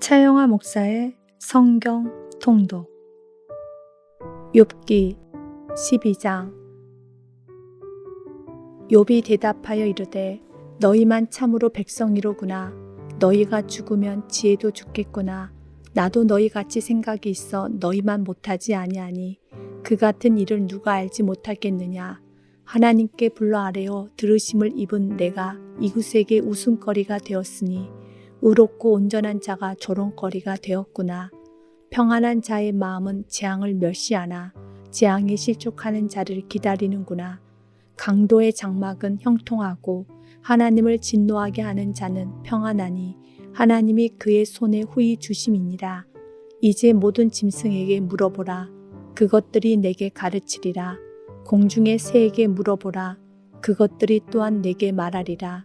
차영화 목사의 성경 통독. 욥기 12장. 욥이 대답하여 이르되 너희만 참으로 백성이로구나. 너희가 죽으면 지혜도 죽겠구나. 나도 너희 같이 생각이 있어 너희만 못하지 아니하니 그 같은 일을 누가 알지 못하겠느냐? 하나님께 불러 아뢰어 들으심을 입은 내가 이웃에게 웃음거리가 되었으니 의롭고 온전한 자가 조롱거리가 되었구나. 평안한 자의 마음은 재앙을 멸시하나 재앙에 실족하는 자를 기다리는구나. 강도의 장막은 형통하고 하나님을 진노하게 하는 자는 평안하니 하나님이 그의 손에 후히 주심이니라. 이제 모든 짐승에게 물어보라. 그것들이 내게 가르치리라. 공중의 새에게 물어보라. 그것들이 또한 내게 말하리라.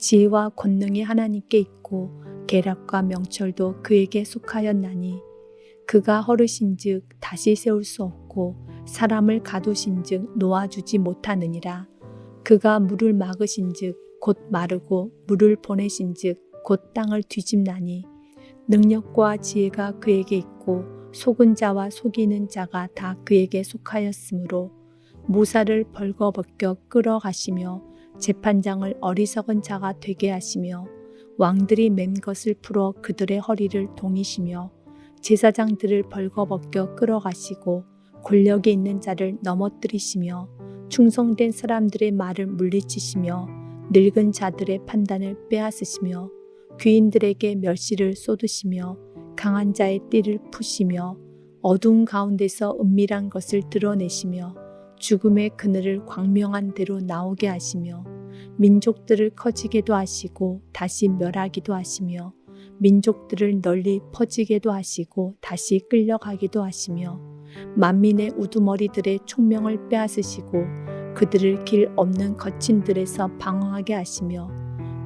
지혜와 권능이 하나님께 있고 계략과 명철도 그에게 속하였나니 그가 허르신즉 다시 세울 수 없고 사람을 가두신즉 놓아주지 못하느니라. 그가 물을 막으신즉 곧 마르고 물을 보내신즉 곧 땅을 뒤집나니 능력과 지혜가 그에게 있고 속은 자와 속이는 자가 다 그에게 속하였으므로 모사를 벌거벗겨 끌어가시며 재판장을 어리석은 자가 되게 하시며 왕들이 맨 것을 풀어 그들의 허리를 동이시며 제사장들을 벌거벗겨 끌어가시고 권력이 있는 자를 넘어뜨리시며 충성된 사람들의 말을 물리치시며 늙은 자들의 판단을 빼앗으시며 귀인들에게 멸시를 쏟으시며 강한 자의 띠를 푸시며 어두운 가운데서 은밀한 것을 드러내시며 죽음의 그늘을 광명한 대로 나오게 하시며 민족들을 커지게도 하시고 다시 멸하기도 하시며 민족들을 널리 퍼지게도 하시고 다시 끌려가기도 하시며 만민의 우두머리들의 총명을 빼앗으시고 그들을 길 없는 거친들에서 방황하게 하시며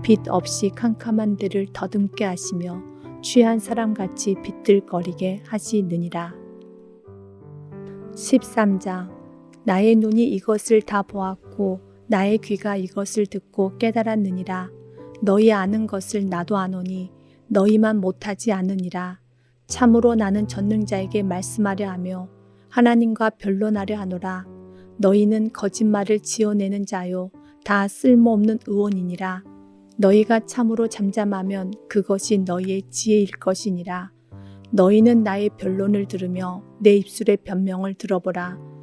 빛 없이 캄캄한 데를 더듬게 하시며 취한 사람같이 비틀거리게 하시느니라. 13장 나의 눈이 이것을 다 보았고 나의 귀가 이것을 듣고 깨달았느니라. 너희 아는 것을 나도 아노니 너희만 못하지 않으니라. 참으로 나는 전능자에게 말씀하려 하며 하나님과 변론하려 하노라. 너희는 거짓말을 지어내는 자요 다 쓸모없는 의원이니라. 너희가 참으로 잠잠하면 그것이 너희의 지혜일 것이니라. 너희는 나의 변론을 들으며 내 입술의 변명을 들어보라.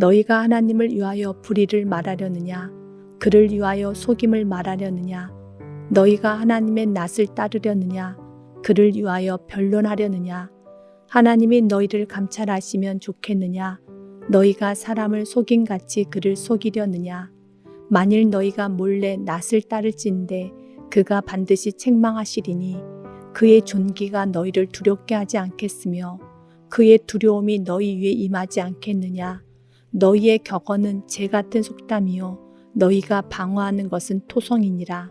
너희가 하나님을 위하여 불의를 말하려느냐? 그를 위하여 속임을 말하려느냐? 너희가 하나님의 낯을 따르려느냐? 그를 위하여 변론하려느냐? 하나님이 너희를 감찰하시면 좋겠느냐? 너희가 사람을 속임같이 그를 속이려느냐? 만일 너희가 몰래 낯을 따를진데 그가 반드시 책망하시리니 그의 존귀가 너희를 두렵게 하지 않겠으며 그의 두려움이 너희 위에 임하지 않겠느냐? 너희의 격언은 재 같은 속담이요. 너희가 방어하는 것은 토성이니라.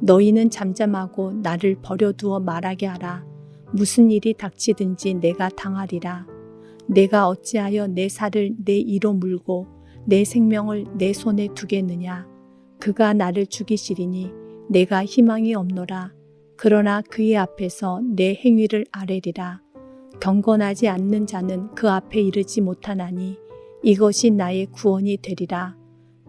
너희는 잠잠하고 나를 버려두어 말하게 하라. 무슨 일이 닥치든지 내가 당하리라. 내가 어찌하여 내 살을 내 이로 물고 내 생명을 내 손에 두겠느냐? 그가 나를 죽이시리니 내가 희망이 없노라. 그러나 그의 앞에서 내 행위를 아뢰리라. 경건하지 않는 자는 그 앞에 이르지 못하나니 이것이 나의 구원이 되리라.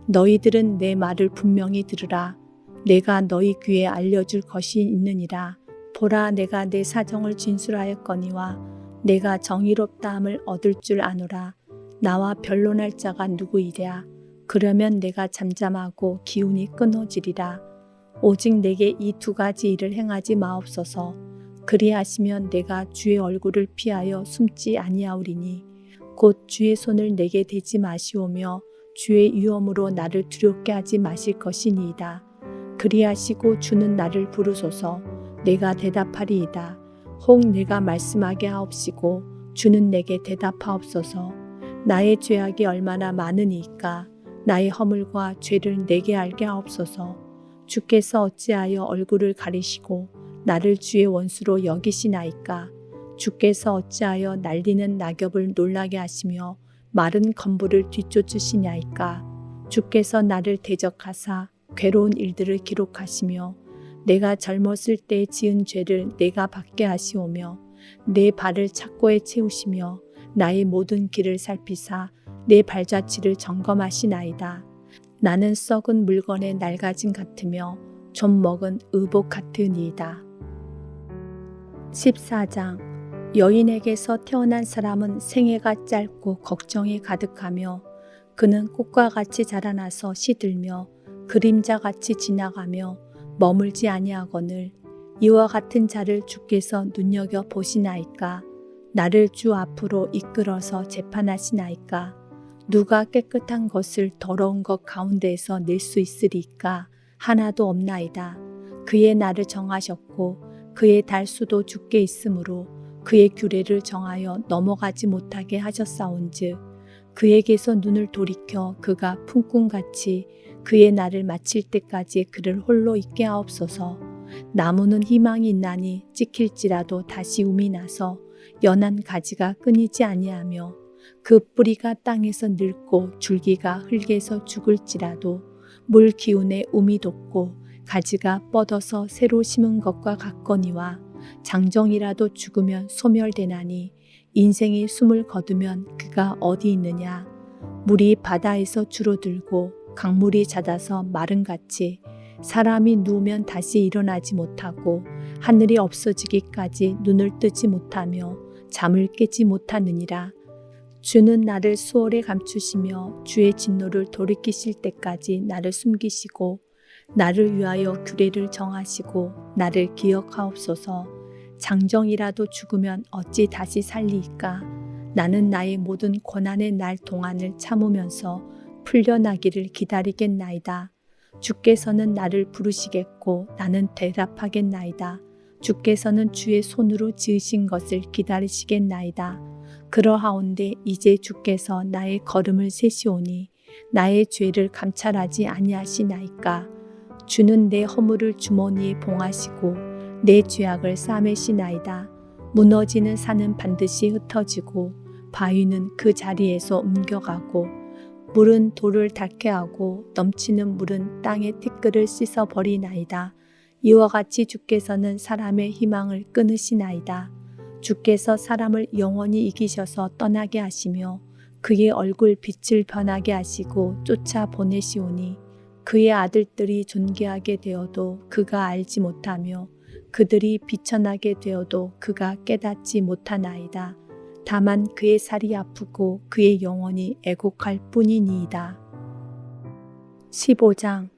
너희들은 내 말을 분명히 들으라. 내가 너희 귀에 알려줄 것이 있느니라. 보라 내가 내 사정을 진술하였거니와 내가 정의롭다함을 얻을 줄 아노라. 나와 변론할 자가 누구이랴. 그러면 내가 잠잠하고 기운이 끊어지리라. 오직 내게 이 두 가지 일을 행하지 마옵소서. 그리하시면 내가 주의 얼굴을 피하여 숨지 아니하오리니 곧 주의 손을 내게 대지 마시오며 주의 위엄으로 나를 두렵게 하지 마실 것이니이다. 그리하시고 주는 나를 부르소서 내가 대답하리이다. 혹 내가 말씀하게 하옵시고 주는 내게 대답하옵소서. 나의 죄악이 얼마나 많으니까 나의 허물과 죄를 내게 알게 하옵소서. 주께서 어찌하여 얼굴을 가리시고 나를 주의 원수로 여기시나이까? 주께서 어찌하여 날리는 낙엽을 놀라게 하시며 마른 건물을 뒤쫓으시냐이까? 주께서 나를 대적하사 괴로운 일들을 기록하시며 내가 젊었을 때 지은 죄를 내가 받게 하시오며 내 발을 착고에 채우시며 나의 모든 길을 살피사 내 발자취를 점검하시나이다. 나는 썩은 물건의 낡아짐 같으며 좀 먹은 의복 같으니이다. 14장 여인에게서 태어난 사람은 생애가 짧고 걱정이 가득하며 그는 꽃과 같이 자라나서 시들며 그림자 같이 지나가며 머물지 아니하거늘 이와 같은 자를 주께서 눈여겨 보시나이까? 나를 주 앞으로 이끌어서 재판하시나이까? 누가 깨끗한 것을 더러운 것 가운데에서 낼 수 있으리까? 하나도 없나이다. 그의 날을 정하셨고 그의 달수도 죽게 있으므로 그의 규례를 정하여 넘어가지 못하게 하셨사온즉 그에게서 눈을 돌이켜 그가 품꿈같이 그의 날을 마칠 때까지 그를 홀로 있게 하옵소서. 나무는 희망이 있나니 찍힐지라도 다시 움이 나서 연한 가지가 끊이지 아니하며 그 뿌리가 땅에서 늙고 줄기가 흙에서 죽을지라도 물 기운에 움이 돋고 가지가 뻗어서 새로 심은 것과 같거니와 장정이라도 죽으면 소멸되나니 인생이 숨을 거두면 그가 어디 있느냐? 물이 바다에서 줄어들고 강물이 잦아서 마른 같이 사람이 누우면 다시 일어나지 못하고 하늘이 없어지기까지 눈을 뜨지 못하며 잠을 깨지 못하느니라. 주는 나를 수월에 감추시며 주의 진노를 돌이키실 때까지 나를 숨기시고 나를 위하여 규례를 정하시고 나를 기억하옵소서 장정이라도 죽으면 어찌 다시 살리이까 나는 나의 모든 고난의 날 동안을 참으면서 풀려나기를 기다리겠나이다. 주께서는 나를 부르시겠고 나는 대답하겠나이다. 주께서는 주의 손으로 지으신 것을 기다리시겠나이다. 그러하온데 이제 주께서 나의 걸음을 세시오니 나의 죄를 감찰하지 아니하시나이까. 주는 내 허물을 주머니에 봉하시고 내 죄악을 싸매시나이다. 무너지는 산은 반드시 흩어지고 바위는 그 자리에서 옮겨가고 물은 돌을 닳게 하고 넘치는 물은 땅의 티끌을 씻어 버리나이다. 이와 같이 주께서는 사람의 희망을 끊으시나이다. 주께서 사람을 영원히 이기셔서 떠나게 하시며 그의 얼굴 빛을 변하게 하시고 쫓아 보내시오니 그의 아들들이 존귀하게 되어도 그가 알지 못하며 그들이 비천하게 되어도 그가 깨닫지 못하나이다. 다만 그의 살이 아프고 그의 영혼이 애곡할 뿐이니이다. 15장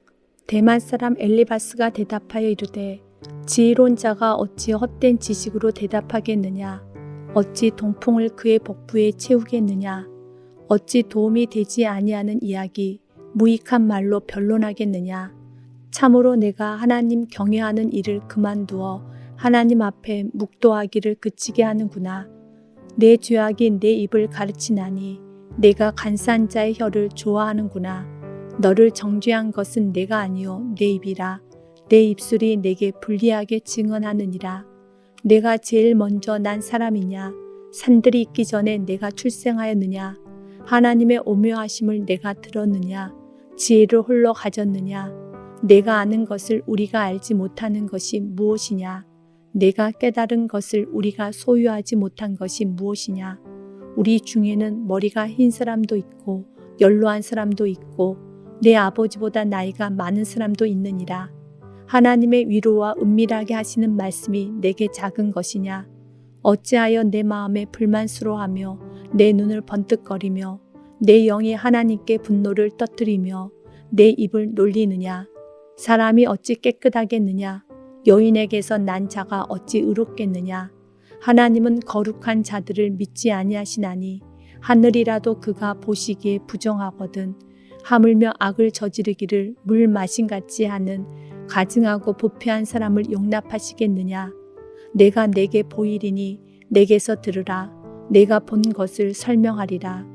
대만 사람 엘리바스가 대답하여 이르되 지혜로운 자가 어찌 헛된 지식으로 대답하겠느냐 어찌 동풍을 그의 복부에 채우겠느냐 어찌 도움이 되지 아니하는 이야기 무익한 말로 변론하겠느냐 참으로 내가 하나님 경외하는 일을 그만두어 하나님 앞에 묵도하기를 그치게 하는구나. 내 죄악이 내 입을 가르치나니 내가 간사한 자의 혀를 좋아하는구나. 너를 정죄한 것은 내가 아니요 내 입이라. 내 입술이 내게 불리하게 증언하느니라. 내가 제일 먼저 난 사람이냐? 산들이 있기 전에 내가 출생하였느냐? 하나님의 오묘하심을 내가 들었느냐? 지혜를 홀로 가졌느냐? 내가 아는 것을 우리가 알지 못하는 것이 무엇이냐? 내가 깨달은 것을 우리가 소유하지 못한 것이 무엇이냐? 우리 중에는 머리가 흰 사람도 있고 연로한 사람도 있고 내 아버지보다 나이가 많은 사람도 있느니라. 하나님의 위로와 은밀하게 하시는 말씀이 내게 작은 것이냐? 어찌하여 내 마음에 불만스러워하며 내 눈을 번뜩거리며 내 영이 하나님께 분노를 터뜨리며 내 입을 놀리느냐? 사람이 어찌 깨끗하겠느냐? 여인에게서 난 자가 어찌 의롭겠느냐? 하나님은 거룩한 자들을 믿지 아니하시나니 하늘이라도 그가 보시기에 부정하거든 하물며 악을 저지르기를 물 마신 같이 하는 가증하고 부패한 사람을 용납하시겠느냐? 내가 내게 보이리니 내게서 들으라 내가 본 것을 설명하리라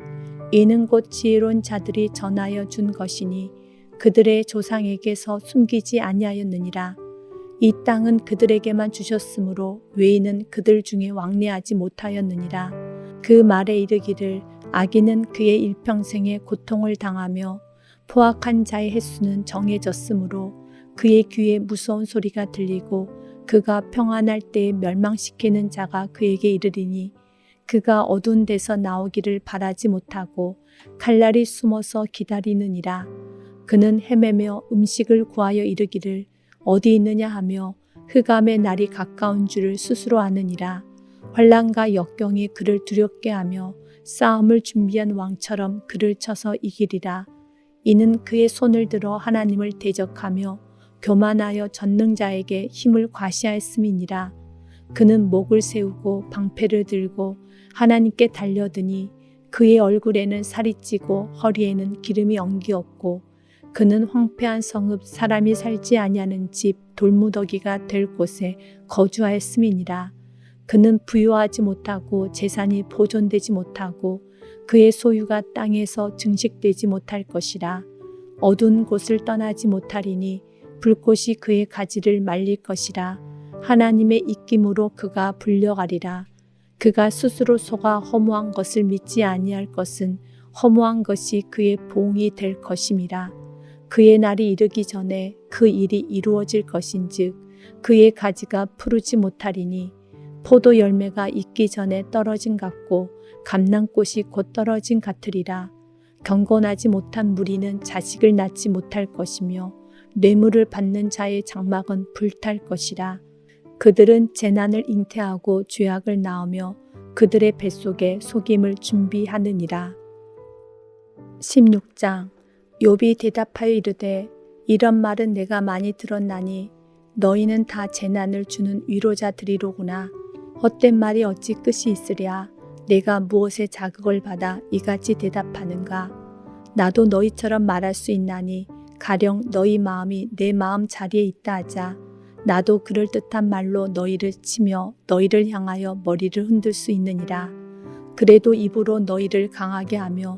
이는 곧 지혜로운 자들이 전하여 준 것이니 그들의 조상에게서 숨기지 아니하였느니라. 이 땅은 그들에게만 주셨으므로 외인은 그들 중에 왕래하지 못하였느니라. 그 말에 이르기를 아기는 그의 일평생에 고통을 당하며 포악한 자의 횟수는 정해졌으므로 그의 귀에 무서운 소리가 들리고 그가 평안할 때에 멸망시키는 자가 그에게 이르리니 그가 어두운 데서 나오기를 바라지 못하고 칼날이 숨어서 기다리느니라 그는 헤매며 음식을 구하여 이르기를 어디 있느냐 하며 흑암의 날이 가까운 줄을 스스로 아느니라 환란과 역경이 그를 두렵게 하며 싸움을 준비한 왕처럼 그를 쳐서 이기리라 이는 그의 손을 들어 하나님을 대적하며 교만하여 전능자에게 힘을 과시하였음이니라. 그는 목을 세우고 방패를 들고 하나님께 달려드니 그의 얼굴에는 살이 찌고 허리에는 기름이 엉기 없고 그는 황폐한 성읍 사람이 살지 아니하는 집 돌무더기가 될 곳에 거주하였음이니라. 그는 부유하지 못하고 재산이 보존되지 못하고 그의 소유가 땅에서 증식되지 못할 것이라. 어두운 곳을 떠나지 못하리니 불꽃이 그의 가지를 말릴 것이라. 하나님의 입김으로 그가 불려가리라. 그가 스스로 속아 허무한 것을 믿지 아니할 것은 허무한 것이 그의 보응이 될 것임이라. 그의 날이 이르기 전에 그 일이 이루어질 것인즉 그의 가지가 푸르지 못하리니 포도 열매가 익기 전에 떨어진 같고 감람꽃이 곧 떨어진 같으리라. 경건하지 못한 무리는 자식을 낳지 못할 것이며 뇌물을 받는 자의 장막은 불탈 것이라. 그들은 재난을 잉태하고 죄악을 낳으며 그들의 뱃속에 속임을 준비하느니라. 16장 욥이 대답하여 이르되 이런 말은 내가 많이 들었나니 너희는 다 재난을 주는 위로자들이로구나. 헛된 말이 어찌 끝이 있으랴. 내가 무엇에 자극을 받아 이같이 대답하는가. 나도 너희처럼 말할 수 있나니 가령 너희 마음이 내 마음 자리에 있다 하자. 나도 그럴듯한 말로 너희를 치며 너희를 향하여 머리를 흔들 수 있느니라. 그래도 입으로 너희를 강하게 하며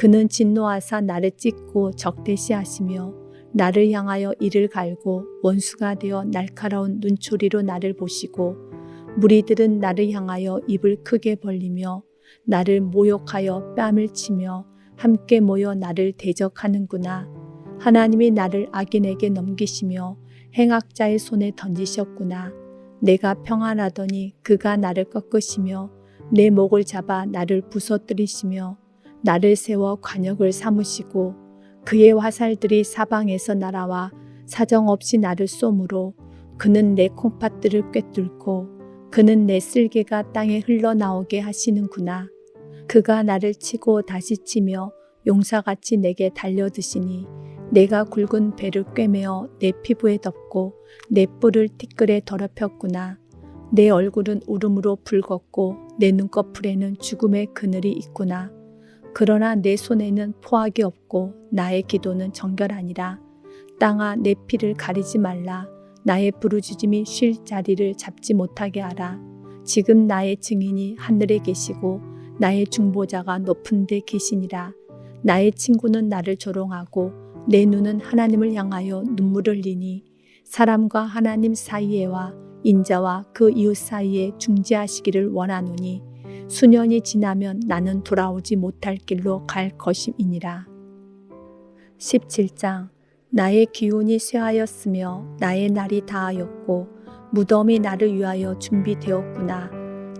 그는 진노하사 나를 찢고 적대시하시며 나를 향하여 이를 갈고 원수가 되어 날카로운 눈초리로 나를 보시고 무리들은 나를 향하여 입을 크게 벌리며 나를 모욕하여 뺨을 치며 함께 모여 나를 대적하는구나. 하나님이 나를 악인에게 넘기시며 행악자의 손에 던지셨구나. 내가 평안하더니 그가 나를 꺾으시며 내 목을 잡아 나를 부서뜨리시며 나를 세워 관역을 삼으시고 그의 화살들이 사방에서 날아와 사정없이 나를 쏘므로 그는 내 콩팥들을 꿰뚫고 그는 내 쓸개가 땅에 흘러나오게 하시는구나. 그가 나를 치고 다시 치며 용사같이 내게 달려드시니 내가 굵은 배를 꿰매어 내 피부에 덮고 내 뿔을 티끌에 더럽혔구나. 내 얼굴은 울음으로 붉었고 내 눈꺼풀에는 죽음의 그늘이 있구나. 그러나 내 손에는 포악이 없고 나의 기도는 정결하니라. 땅아 내 피를 가리지 말라. 나의 부르짖음이 쉴 자리를 잡지 못하게 하라. 지금 나의 증인이 하늘에 계시고 나의 중보자가 높은 데 계시니라. 나의 친구는 나를 조롱하고 내 눈은 하나님을 향하여 눈물을 흘리니 사람과 하나님 사이에와 인자와 그 이웃 사이에 중재하시기를 원하노니 수년이 지나면 나는 돌아오지 못할 길로 갈 것임이니라. 17장 나의 기운이 쇠하였으며 나의 날이 다하였고 무덤이 나를 위하여 준비되었구나.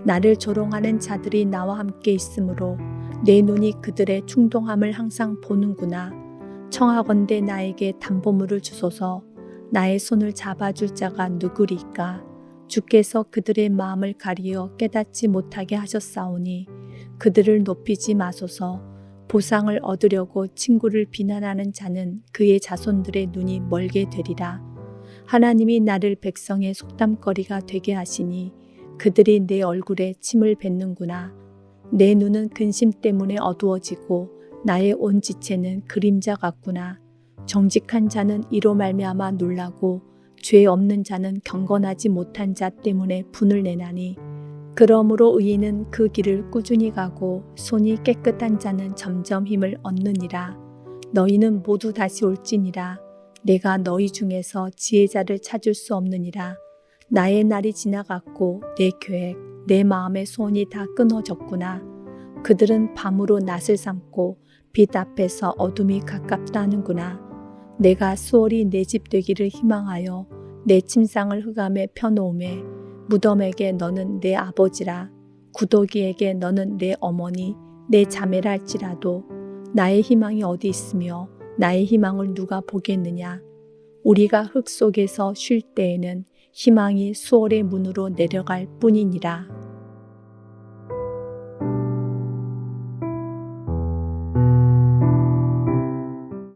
나를 조롱하는 자들이 나와 함께 있으므로 내 눈이 그들의 충동함을 항상 보는구나. 청하건대 나에게 담보물을 주소서 나의 손을 잡아줄 자가 누구리까? 주께서 그들의 마음을 가리어 깨닫지 못하게 하셨사오니 그들을 높이지 마소서 보상을 얻으려고 친구를 비난하는 자는 그의 자손들의 눈이 멀게 되리라. 하나님이 나를 백성의 속담거리가 되게 하시니 그들이 내 얼굴에 침을 뱉는구나. 내 눈은 근심 때문에 어두워지고 나의 온 지체는 그림자 같구나. 정직한 자는 이로 말미암아 놀라고 죄 없는 자는 경건하지 못한 자 때문에 분을 내나니 그러므로 의인은 그 길을 꾸준히 가고 손이 깨끗한 자는 점점 힘을 얻느니라. 너희는 모두 다시 올지니라. 내가 너희 중에서 지혜자를 찾을 수 없느니라. 나의 날이 지나갔고 내 계획, 내 마음의 소원이 다 끊어졌구나. 그들은 밤으로 낯을 삼고 빛 앞에서 어둠이 가깝다 하는구나. 내가 수월이 내 집 되기를 희망하여 내 침상을 흑암에 펴놓음에 무덤에게 너는 내 아버지라 구더기에게 너는 내 어머니 내 자매라 할지라도 나의 희망이 어디 있으며 나의 희망을 누가 보겠느냐 우리가 흙 속에서 쉴 때에는 희망이 수월의 문으로 내려갈 뿐이니라.